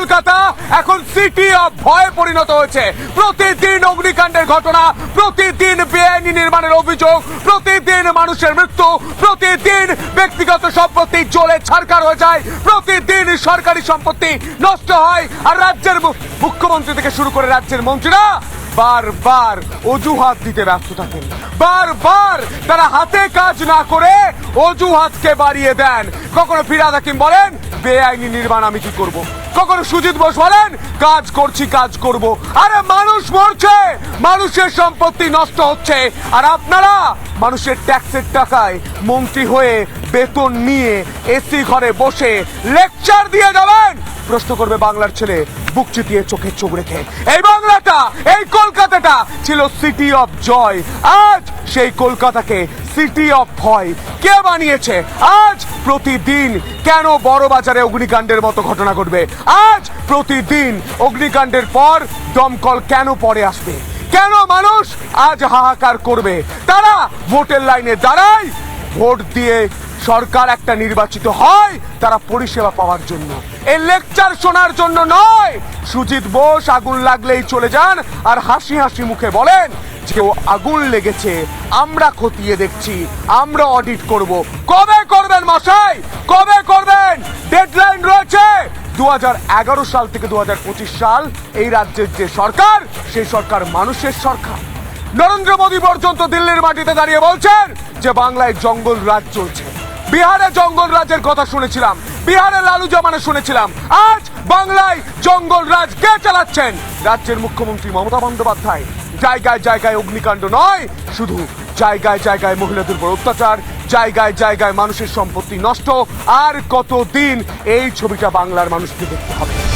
কলকাতা এখন city of ভয়ে পরিণত হয়েছে। প্রতিদিন অগ্নিকাণ্ডের ঘটনা, প্রতিদিন বেআইনি নির্মাণের অভিযোগ, প্রতিদিন মানুষের মৃত্যু, প্রতিদিন ব্যক্তিগত সম্পত্তি চলে ছাড়কার হয়ে যায়, প্রতিদিন সরকারি সম্পত্তি নষ্ট হয়, আর রাজ্যের মুখ্যমন্ত্রী থেকে শুরু করে রাজ্যের মন্ত্রীরা বারবার অজুহাত দিতে ব্যস্ত থাকেন। বারবার তারা হাতে কাজ না করে অজুহাতকে বাড়িয়ে দেন। কখনো ফিরাদ হাকিম বলেন, বেআইনি নির্মাণ আমি কি করব? কখনো সুজিত বোস বলেন, কাজ করছি, কাজ করব। আরে মানুষ মরছে, মানুষের সম্পত্তি নষ্ট হচ্ছে। আর আপনারা মানুষের ট্যাক্সের টাকায় মন্ত্রী হয়ে বেতন নিয়ে এসি ঘরে বসে লেকচার দিয়ে যাবেন। প্রশ্ন করবে বাংলার ছেলে, বুক চিতিয়ে চোখে চোখ রেখে। এই বাংলাটা, এই কলকাতাটা ছিল সিটি অফ জয় আজ সেই কলকাতাকে সিটি অফ ভয়। কে বানিয়েছে? আজ প্রতিদিন কেন বড় বাজারে অগ্নিকাণ্ডের মতো ঘটনা ঘটবে? আজ প্রতিদিন অগ্নিকাণ্ডের পর দমকল কেন পরে আসবে? কেন মানুষ আজ হাহাকার করবে? তারা ভোটের লাইনে দাঁড়ায়, ভোট দিয়ে সরকার একটা নির্বাচিত হয়, তারা পরিষেবা পাওয়ার জন্য। এই লেকচার শোনার জন্য নয়। সুজিত বোস আগুন লাগলেই চলে যান আর হাসি হাসি মুখে বলেন ও আগুন লেগেছে, আমরা খতিয়ে দেখছি, আমরা অডিট করব। কবে করবেন মশাই? কবে করবেন? ডেডলাইন রয়েছে। দু হাজার এগারো সাল থেকে দু হাজার পঁচিশ সাল এই রাজ্যের যে সরকার, সেই সরকার মানুষের সরকার। নরেন্দ্র মোদী পর্যন্ত দিল্লির মাটিতে দাঁড়িয়ে বলছেন যে, বাংলায় জঙ্গল রাজ চলছে বিহারে জঙ্গল রাজের কথা শুনেছিলাম। বিহারে লালু জমানে শুনেছিলাম। আজ বাংলায় জঙ্গল রাজ কে চালাচ্ছেন? রাজ্যের মুখ্যমন্ত্রী মমতা বন্দ্যোপাধ্যায়। জায়গায় জায়গায় অগ্নিকাণ্ড নয়, শুধু জায়গায় জায়গায় মহিলাদের উপর অত্যাচার, জায়গায় জায়গায় মানুষের সম্পত্তি নষ্ট। আর কতদিন এই ছবিটা বাংলার মানুষকে দেখতে হবে?